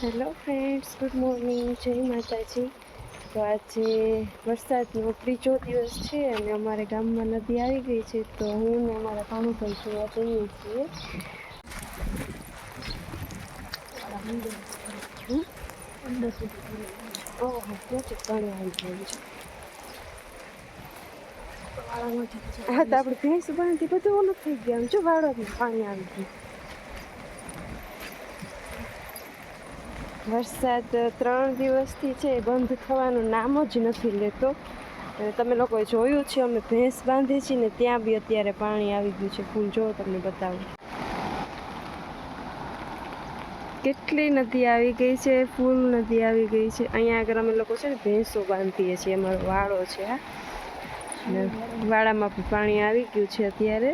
Hello friends good morning જય માતાજી. તો આજે વરસાદનો ત્રીજો દિવસ છે અને અમારે ગામમાં નદી આવી ગઈ છે, તો હું ને અમારા ભાણુભાઈ જોવા જઈએ છીએ. હા, તો આપણે ભેંસ બાંધી બધું ઓલું થઈ ગયા. જો વાળો પાણી આવી ગયું. વરસાદ ત્રણ દિવસથી છે એ બંધ થવાનું નામ જ નથી લેતો. તમે લોકોએ જોયું છે, અમે ભેંસ બાંધી છીએ ને ત્યાં બી અત્યારે પાણી આવી ગયું છે. ફૂલ જો તમને બતાવું. કેટલી નદી આવી ગઈ છે, ફૂલ નદી આવી ગઈ છે. અહીંયા આગળ અમે લોકો છે ને ભેંસો બાંધીએ છીએ, અમારો વાળો છે આ પણ પાણી આવી ગયું છે અત્યારે.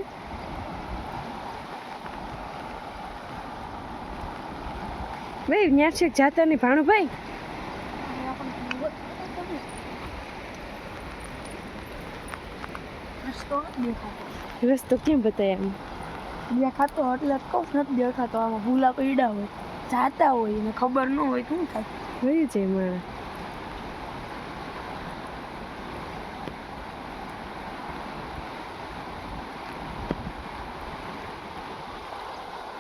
ભાઈ ત્યાં છે જાતા નહીં ભાણુભાઈ. રસ્તો કેમ બતાય આમ દેખાતો એટલે કહું નથી દેખાતો આમાં ભૂલા પૈડા હોય જાતા હોય ને ખબર ન હોય શું થાય? વયું છે મારા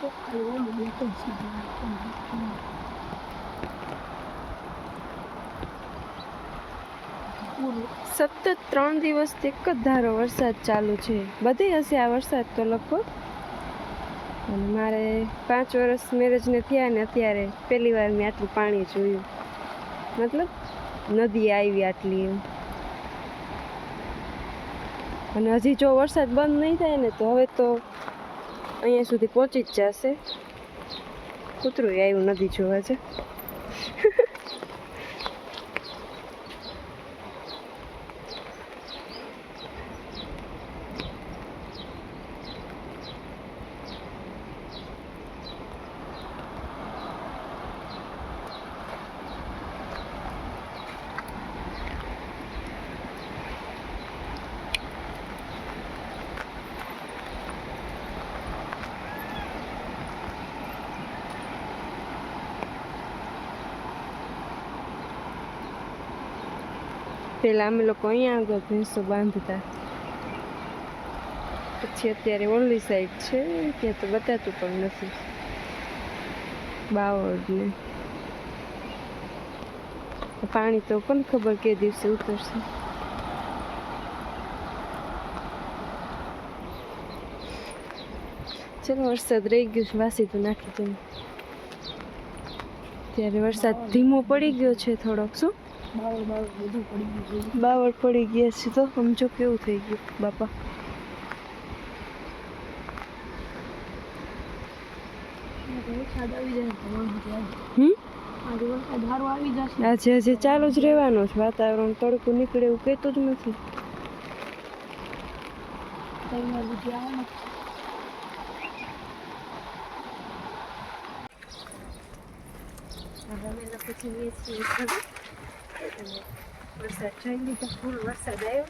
તો ખાલી ઓલું દેખાય છે. પૂરું. સતત ત્રણ દિવસથી એક જ ધારો વરસાદ ચાલુ છે. બધે હશે આ વરસાદ તો લગભગ? મારે પાંચ વર્ષ મેરેજને થયા ને અત્યારે પહેલી વાર મેં આટલું પાણી જોયું. મતલબ નદી આવી આટલી એમ. અને હજી જો વરસાદ બંધ નહીં થાય ને તો હવે તો અહીંયા સુધી પહોંચી જ જશે. કૂતરું આવ્યું નદી જોવા છે. પહેલાં અમે લોકો અહીંયા આગળ ભેંસો બાંધતા. પછી અત્યારે ઓનલી સાઈડ છે, ત્યાં તો બતાતું પણ નથી. બાવળને. પાણી તો પણ ખબર કે દિવસે ઉતરશે. ચલો, વરસાદ રહી ગયો છે, વાસી તો નાખી દઉં. ત્યારે વરસાદ ધીમો પડી ગયો છે થોડોક, શું? બાવળ બાવળ બધું પડી ગયું છે. બાવળ પડી ગયા છે તો સમજો કેવું થઈ ગયું બાપા. આજે આજે ચાલુ જ રહેવાનું છે વાતાવરણ તડકું નીકળે એવું કહેતું જ નથી. હવે અમે છે તમે વરસાદ જોઈ લીધો ફૂલ વરસાદ આવ્યો